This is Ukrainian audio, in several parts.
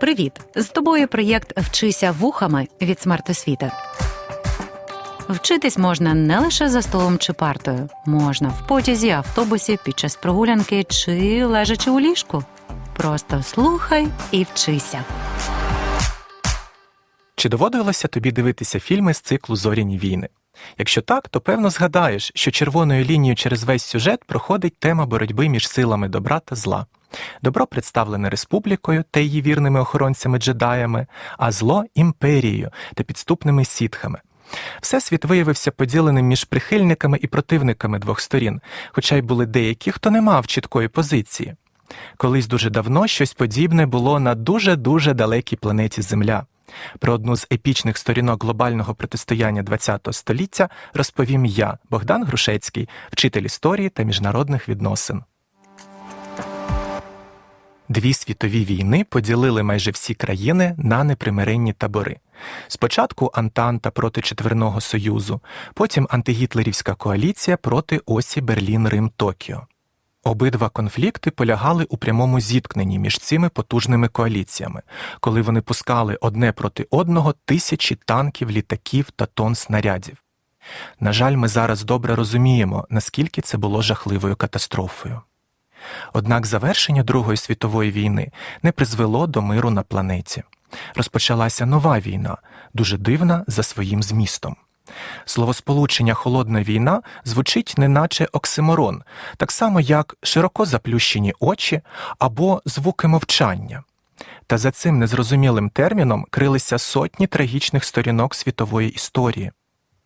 Привіт! З тобою проєкт Вчися вухами від смертосвіти. Вчитись можна не лише за столом чи партою, можна в потязі, автобусі, під час прогулянки чи лежачи у ліжку. Просто слухай і вчися. Чи доводилося тобі дивитися фільми з циклу Зоряні війни? Якщо так, то певно згадаєш, що червоною лінією через весь сюжет проходить тема боротьби між силами добра та зла. Добро представлене республікою та її вірними охоронцями джедаями, а зло імперією та підступними сітхами. Всесвіт виявився поділеним між прихильниками і противниками двох сторін, хоча й були деякі, хто не мав чіткої позиції. Колись дуже давно щось подібне було на дуже-дуже далекій планеті Земля. Про одну з епічних сторінок глобального протистояння ХХ століття розповім я, Богдан Грушецький, вчитель історії та міжнародних відносин. Дві світові війни поділили майже всі країни на непримиренні табори. Спочатку Антанта проти Четверного Союзу, потім антигітлерівська коаліція проти осі Берлін Рим Токіо. Обидва конфлікти полягали у прямому зіткненні між цими потужними коаліціями, коли вони пускали одне проти одного тисячі танків, літаків та тонн снарядів. На жаль, ми зараз добре розуміємо, наскільки це було жахливою катастрофою. Однак завершення Другої світової війни не призвело до миру на планеті. Розпочалася нова війна, дуже дивна за своїм змістом. Словосполучення холодна війна звучить неначе оксиморон, так само як широко заплющені очі або звуки мовчання. Та за цим незрозумілим терміном крилися сотні трагічних сторінок світової історії.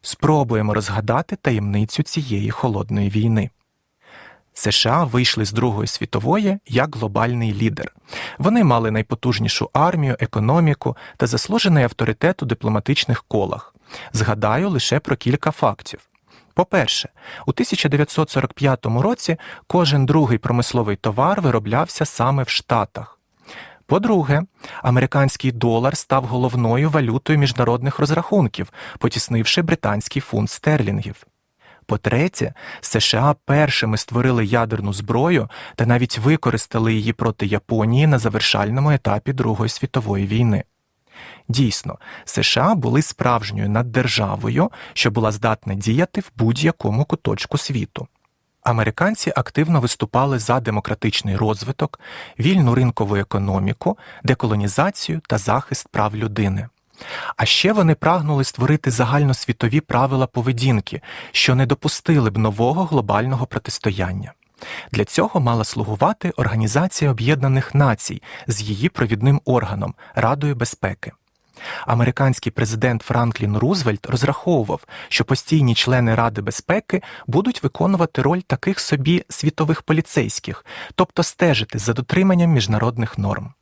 Спробуємо розгадати таємницю цієї холодної війни. США вийшли з Другої світової як глобальний лідер. Вони мали найпотужнішу армію, економіку та заслужений авторитет у дипломатичних колах. Згадаю лише про кілька фактів. По-перше, у 1945 році кожен другий промисловий товар вироблявся саме в Штатах. По-друге, американський долар став головною валютою міжнародних розрахунків, потіснивши британський фунт стерлінгів. По-третє, США першими створили ядерну зброю та навіть використали її проти Японії на завершальному етапі Другої світової війни. Дійсно, США були справжньою наддержавою, що була здатна діяти в будь-якому куточку світу. Американці активно виступали за демократичний розвиток, вільну ринкову економіку, деколонізацію та захист прав людини. А ще вони прагнули створити загальносвітові правила поведінки, що не допустили б нового глобального протистояння. Для цього мала слугувати Організація Об'єднаних Націй з її провідним органом Радою безпеки. Американський президент Франклін Рузвельт розраховував, що постійні члени Ради безпеки будуть виконувати роль таких собі світових поліцейських, тобто стежити за дотриманням міжнародних норм.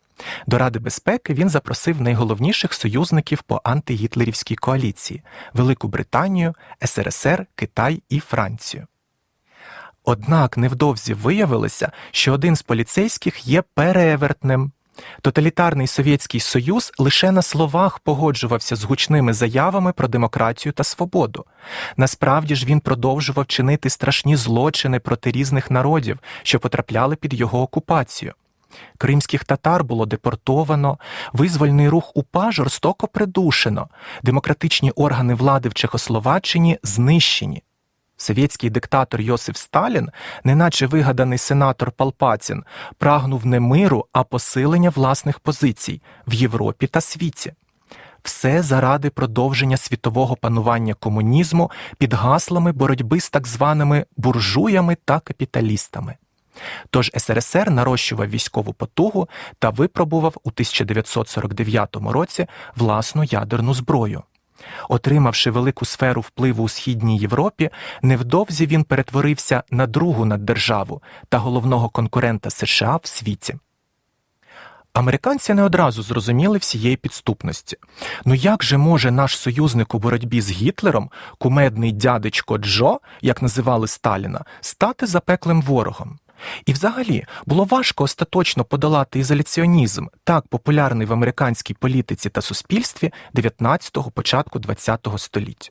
До Ради безпеки він запросив найголовніших союзників по антигітлерівській коаліції Велику Британію, СРСР, Китай і Францію. Однак невдовзі виявилося, що один з поліцейських є перевертнем. Тоталітарний Совєтський Союз лише на словах погоджувався з гучними заявами про демократію та свободу. Насправді ж він продовжував чинити страшні злочини проти різних народів, що потрапляли під його окупацію. Кримських татар було депортовано, визвольний рух УПА жорстоко придушено, демократичні органи влади в Чехословаччині знищені. Совєтський диктатор Йосиф Сталін, неначе вигаданий сенатор Палпацін, прагнув не миру, а посилення власних позицій в Європі та світі. Все заради продовження світового панування комунізму під гаслами боротьби з так званими буржуями та капіталістами. Тож СРСР нарощував військову потугу та випробував у 1949 році власну ядерну зброю. Отримавши велику сферу впливу у східній Європі, невдовзі він перетворився на другу наддержаву та головного конкурента США в світі. Американці не одразу зрозуміли всієї підступності. Ну як же може наш союзник у боротьбі з Гітлером, кумедний дядечко Джо, як називали Сталіна, стати запеклим ворогом? І взагалі було важко остаточно подолати ізоляціонізм, так популярний в американській політиці та суспільстві 19-го початку 20-го століття.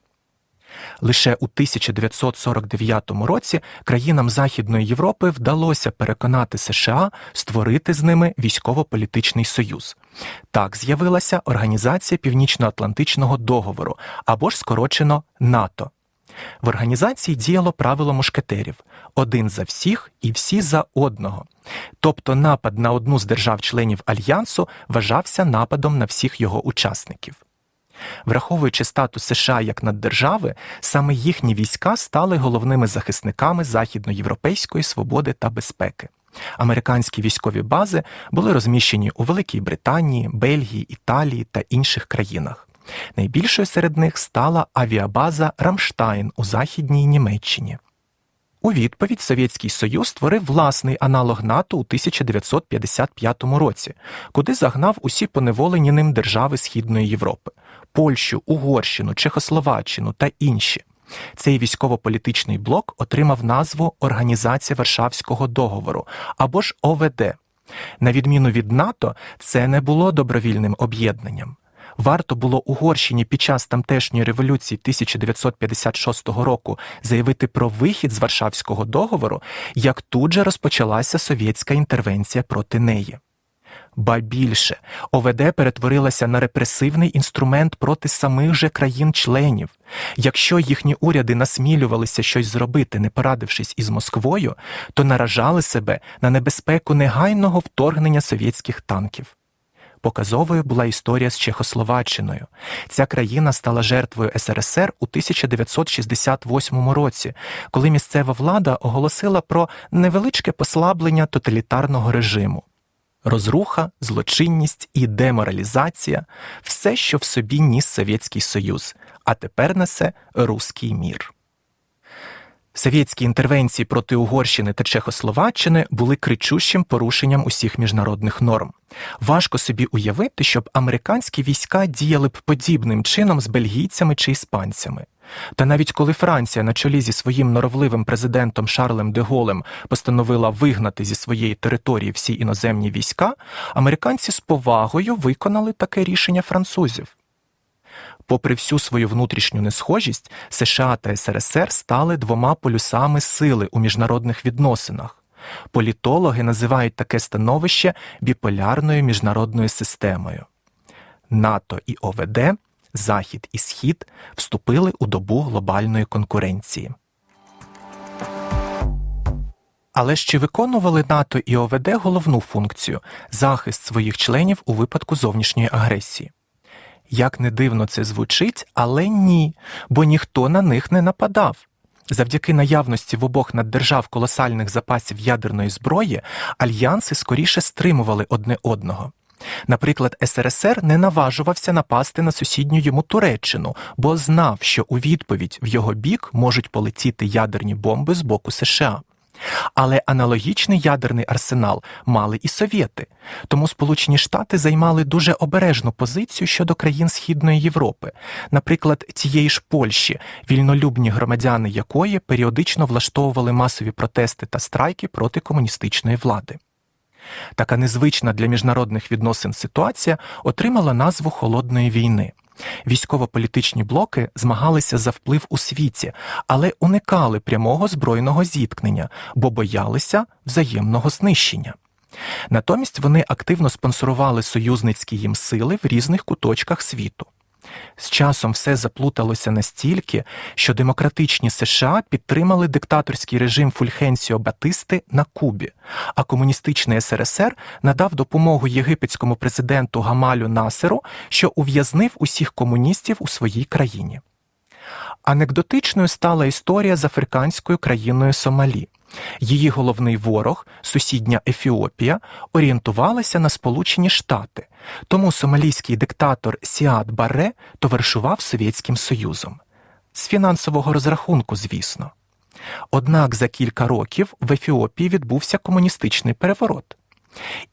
Лише у 1949 році країнам Західної Європи вдалося переконати США створити з ними військово-політичний союз. Так з'явилася Організація Північно-Атлантичного договору або ж скорочено НАТО. В організації діяло правило мушкетерів один за всіх і всі за одного. Тобто напад на одну з держав-членів альянсу вважався нападом на всіх його учасників. Враховуючи статус США як наддержави, саме їхні війська стали головними захисниками західноєвропейської свободи та безпеки. Американські військові бази були розміщені у Великій Британії, Бельгії, Італії та інших країнах. Найбільшою серед них стала авіабаза Рамштайн у Західній Німеччині. У відповідь Совєтський Союз створив власний аналог НАТО у 1955 році, куди загнав усі поневолені ним держави Східної Європи Польщу, Угорщину, Чехословаччину та інші. Цей військово-політичний блок отримав назву Організація Варшавського договору або ж ОВД. На відміну від НАТО, це не було добровільним об'єднанням. Варто було Угорщині під час тамтешньої революції 1956 року заявити про вихід з Варшавського договору, як тут же розпочалася совєтська інтервенція проти неї. Ба більше, ОВД перетворилася на репресивний інструмент проти самих же країн-членів. Якщо їхні уряди насмілювалися щось зробити, не порадившись із Москвою, то наражали себе на небезпеку негайного вторгнення совєтських танків. Показовою була історія з Чехословаччиною. Ця країна стала жертвою СРСР у 1968 році, коли місцева влада оголосила про невеличке послаблення тоталітарного режиму. Розруха, злочинність і деморалізація все, що в собі ніс Совєтський Союз, а тепер несе руський мір. Совєтські інтервенції проти Угорщини та Чехословаччини були кричущим порушенням усіх міжнародних норм. Важко собі уявити, щоб американські війська діяли б подібним чином з бельгійцями чи іспанцями. Та навіть коли Франція на чолі зі своїм норовливим президентом Шарлем де Голем постановила вигнати зі своєї території всі іноземні війська, американці з повагою виконали таке рішення французів. Попри всю свою внутрішню несхожість, США та СРСР стали двома полюсами сили у міжнародних відносинах. Політологи називають таке становище біполярною міжнародною системою. НАТО і ОВД, Захід і Схід вступили у добу глобальної конкуренції. Але ж чи виконували НАТО і ОВД головну функцію захист своїх членів у випадку зовнішньої агресії? Як не дивно це звучить, але ні, бо ніхто на них не нападав. Завдяки наявності в обох наддержав колосальних запасів ядерної зброї альянси скоріше стримували одне одного. Наприклад, СРСР не наважувався напасти на сусідню йому Туреччину, бо знав, що у відповідь в його бік можуть полетіти ядерні бомби з боку США. Але аналогічний ядерний арсенал мали і совєти, тому Сполучені Штати займали дуже обережну позицію щодо країн Східної Європи, наприклад, тієї ж Польщі, вільнолюбні громадяни якої періодично влаштовували масові протести та страйки проти комуністичної влади. Така незвична для міжнародних відносин ситуація отримала назву Холодної війни. Військово-політичні блоки змагалися за вплив у світі, але уникали прямого збройного зіткнення, бо боялися взаємного знищення. Натомість вони активно спонсорували союзницькі їм сили в різних куточках світу. З часом все заплуталося настільки, що демократичні США підтримали диктаторський режим Фульхенсіо Батисти на Кубі, а комуністичний СРСР надав допомогу єгипетському президенту Гамалю Насеру, що ув'язнив усіх комуністів у своїй країні. Анекдотичною стала історія з африканською країною Сомалі. Її головний ворог, сусідня Ефіопія, орієнтувалася на Сполучені Штати, тому сомалійський диктатор Сіад Баре товаришував Совєтським Союзом. З фінансового розрахунку, звісно. Однак за кілька років в Ефіопії відбувся комуністичний переворот.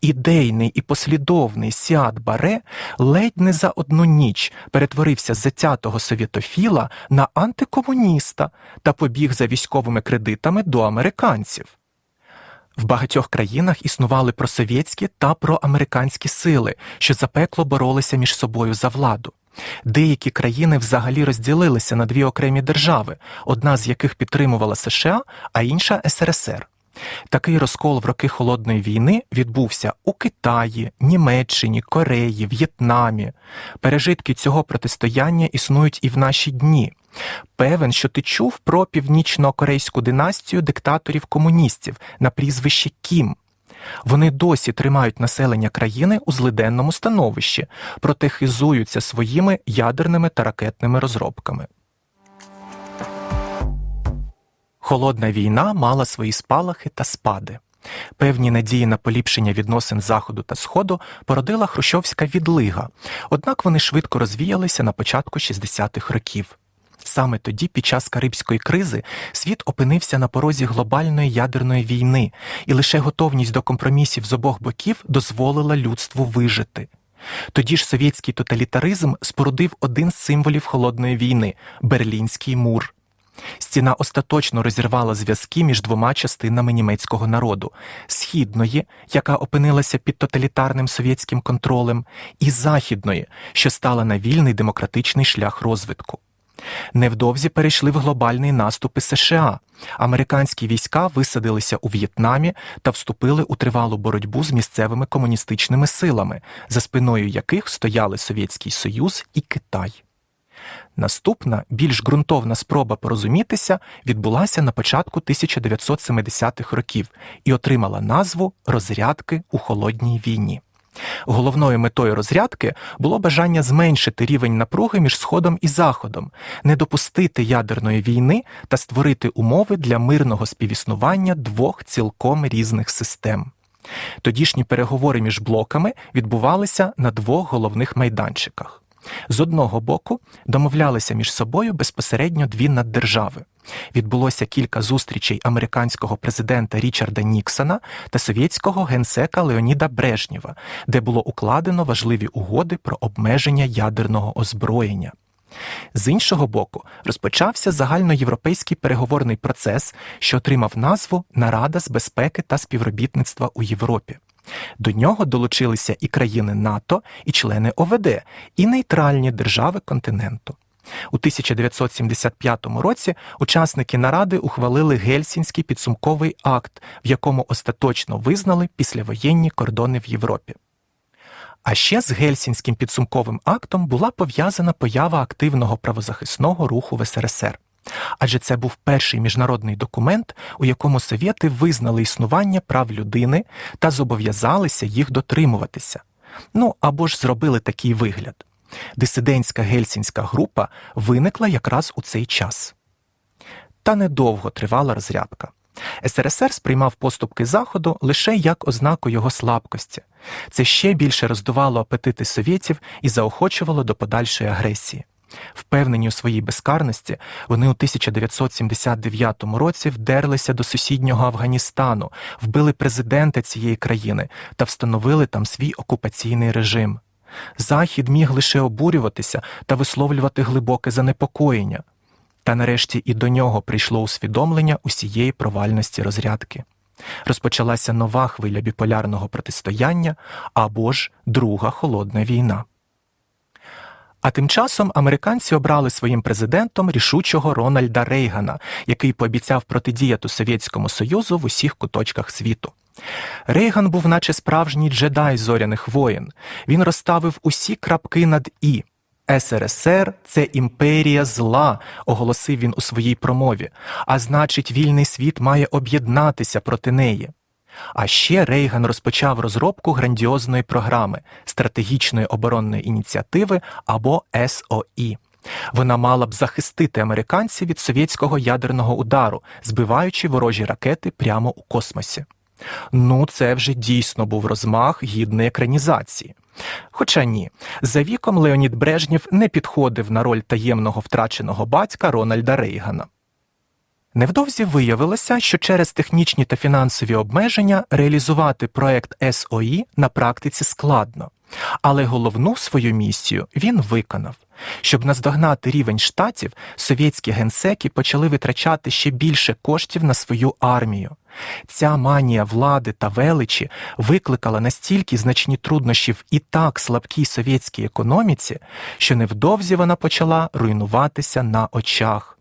Ідейний і послідовний Сіад Баре ледь не за одну ніч перетворився з затятого совєтофіла на антикомуніста та побіг за військовими кредитами до американців. В багатьох країнах існували просовєтські та проамериканські сили, що запекло боролися між собою за владу. Деякі країни взагалі розділилися на дві окремі держави, одна з яких підтримувала США, а інша СРСР. Такий розкол в роки холодної війни відбувся у Китаї, Німеччині, Кореї, В'єтнамі. Пережитки цього протистояння існують і в наші дні. Певен, що ти чув про північно-корейську династію диктаторів-комуністів на прізвище Кім. Вони досі тримають населення країни у злиденному становищі, проте хизуються своїми ядерними та ракетними розробками. Холодна війна мала свої спалахи та спади. Певні надії на поліпшення відносин Заходу та Сходу породила хрущовська відлига, однак вони швидко розвіялися на початку 60-х років. Саме тоді, під час Карибської кризи, світ опинився на порозі глобальної ядерної війни, і лише готовність до компромісів з обох боків дозволила людству вижити. Тоді ж совєтський тоталітаризм спорудив один з символів холодної війни Берлінський мур. Стіна остаточно розірвала зв'язки між двома частинами німецького народу східної, яка опинилася під тоталітарним совєтським контролем, і західної, що стала на вільний демократичний шлях розвитку. Невдовзі перейшли в глобальний наступи США. Американські війська висадилися у В'єтнамі та вступили у тривалу боротьбу з місцевими комуністичними силами, за спиною яких стояли Совєтський Союз і Китай. Наступна, більш ґрунтовна спроба порозумітися відбулася на початку 1970-х років і отримала назву Розрядки у холодній війні. Головною метою розрядки було бажання зменшити рівень напруги між Сходом і Заходом, не допустити ядерної війни та створити умови для мирного співіснування двох цілком різних систем. Тодішні переговори між блоками відбувалися на двох головних майданчиках. З одного боку домовлялися між собою безпосередньо дві наддержави. Відбулося кілька зустрічей американського президента Річарда Ніксона та совєтського генсека Леоніда Брежнєва, де було укладено важливі угоди про обмеження ядерного озброєння. З іншого боку, розпочався загальноєвропейський переговорний процес, що отримав назву Нарада з безпеки та співробітництва у Європі. До нього долучилися і країни НАТО, і члени ОВД, і нейтральні держави континенту. У 1975 році учасники наради ухвалили Гельсінський підсумковий акт, в якому остаточно визнали післявоєнні кордони в Європі. А ще з Гельсінським підсумковим актом була пов'язана поява активного правозахисного руху в СРСР. Адже це був перший міжнародний документ, у якому совєти визнали існування прав людини та зобов'язалися їх дотримуватися. Ну або ж зробили такий вигляд. Дисидентська гельсінська група виникла якраз у цей час. Та недовго тривала розрядка. СРСР сприймав поступки Заходу лише як ознаку його слабкості. Це ще більше роздувало апетити совєтів і заохочувало до подальшої агресії. Впевнені у своїй безкарності, вони у 1979 році вдерлися до сусіднього Афганістану, вбили президента цієї країни та встановили там свій окупаційний режим. Захід міг лише обурюватися та висловлювати глибоке занепокоєння. Та нарешті і до нього прийшло усвідомлення усієї провальності розрядки. Розпочалася нова хвиля біполярного протистояння або ж Друга холодна війна. А тим часом американці обрали своїм президентом рішучого Рональда Рейгана, який пообіцяв протидіяти Совєтському Союзу в усіх куточках світу. Рейган був, наче справжній джедай зоряних воєн. Він розставив усі крапки над і. СРСР це імперія зла, оголосив він у своїй промові, а значить, вільний світ має об'єднатися проти неї. А ще Рейган розпочав розробку грандіозної програми стратегічної оборонної ініціативи або СОІ. Вона мала б захистити американців від совєтського ядерного удару, збиваючи ворожі ракети прямо у космосі. Ну, це вже дійсно був розмах гідної екранізації. Хоча ні, за віком Леонід Брежнєв не підходив на роль таємного втраченого батька Рональда Рейгана. Невдовзі виявилося, що через технічні та фінансові обмеження реалізувати проект СОІ на практиці складно. Але головну свою місію він виконав. Щоб наздогнати рівень штатів, совєтські генсеки почали витрачати ще більше коштів на свою армію. Ця манія влади та величі викликала настільки значні труднощі в і так слабкій совєтській економіці, що невдовзі вона почала руйнуватися на очах.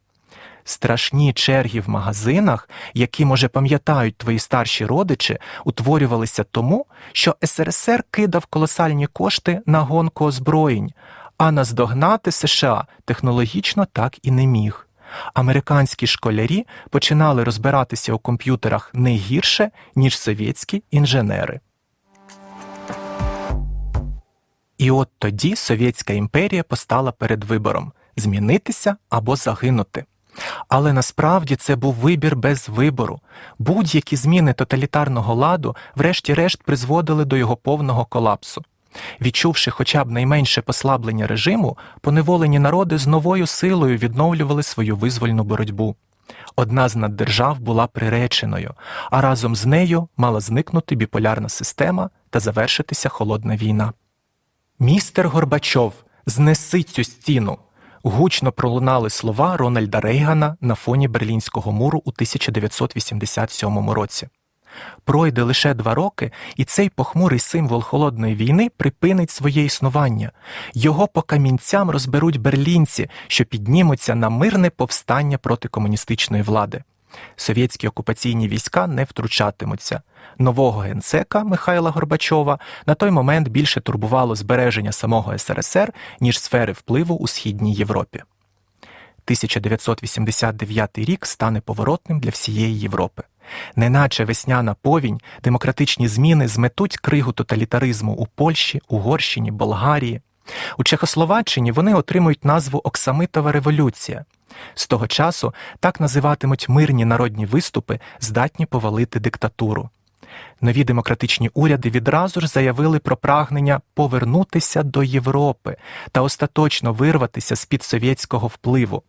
Страшні черги в магазинах, які, може, пам'ятають твої старші родичі, утворювалися тому, що СРСР кидав колосальні кошти на гонку озброєнь, а наздогнати США технологічно так і не міг. Американські школярі починали розбиратися у комп'ютерах не гірше, ніж совєтські інженери. І от тоді Совєтська імперія постала перед вибором змінитися або загинути. Але насправді це був вибір без вибору. Будь-які зміни тоталітарного ладу, врешті-решт, призводили до його повного колапсу. Відчувши хоча б найменше послаблення режиму, поневолені народи з новою силою відновлювали свою визвольну боротьбу. Одна з наддержав була приреченою, а разом з нею мала зникнути біполярна система та завершитися холодна війна. Містер Горбачов, знеси цю стіну. Гучно пролунали слова Рональда Рейгана на фоні Берлінського муру у 1987 році. Пройде лише два роки, і цей похмурий символ холодної війни припинить своє існування. Його по камінцям розберуть берлінці, що піднімуться на мирне повстання проти комуністичної влади. Совєтські окупаційні війська не втручатимуться. Нового генсека Михайла Горбачова на той момент більше турбувало збереження самого СРСР, ніж сфери впливу у Східній Європі. 1989 рік стане поворотним для всієї Європи. Неначе весняна повінь, демократичні зміни зметуть кригу тоталітаризму у Польщі, Угорщині, Болгарії. У Чехословаччині вони отримують назву Оксамитова революція. З того часу так називатимуть мирні народні виступи, здатні повалити диктатуру. Нові демократичні уряди відразу ж заявили про прагнення повернутися до Європи та остаточно вирватися з під совєтського впливу.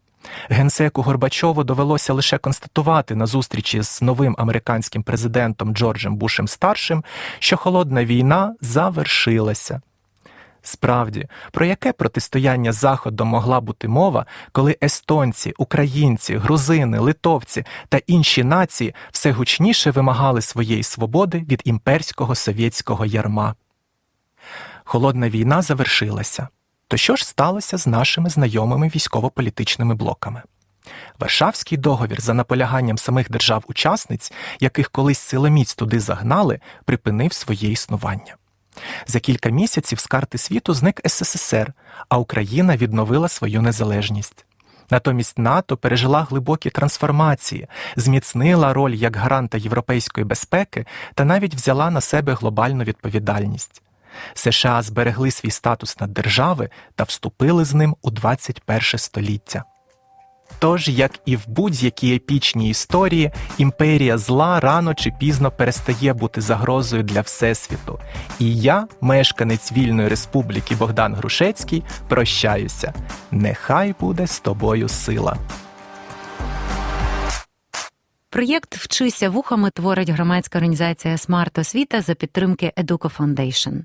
Генсеку Горбачову довелося лише констатувати на зустрічі з новим американським президентом Джорджем Бушем старшим, що холодна війна завершилася. Справді, про яке протистояння з Заходом могла бути мова, коли естонці, українці, грузини, литовці та інші нації все гучніше вимагали своєї свободи від імперського совєтського ярма? Холодна війна завершилася. То що ж сталося з нашими знайомими військово-політичними блоками? Варшавський договір за наполяганням самих держав-учасниць, яких колись силоміць туди загнали, припинив своє існування. За кілька місяців з карти світу зник СССР, а Україна відновила свою незалежність. Натомість НАТО пережила глибокі трансформації, зміцнила роль як гаранта європейської безпеки та навіть взяла на себе глобальну відповідальність. США зберегли свій статус наддержави та вступили з ним у 21 століття. Тож, як і в будь-якій епічній історії, імперія зла рано чи пізно перестає бути загрозою для Всесвіту. І я, мешканець вільної республіки Богдан Грушецький, прощаюся. Нехай буде з тобою сила. Проєкт Вчися вухами творить громадська організація Смарт Освіта за підтримки Educo Foundation.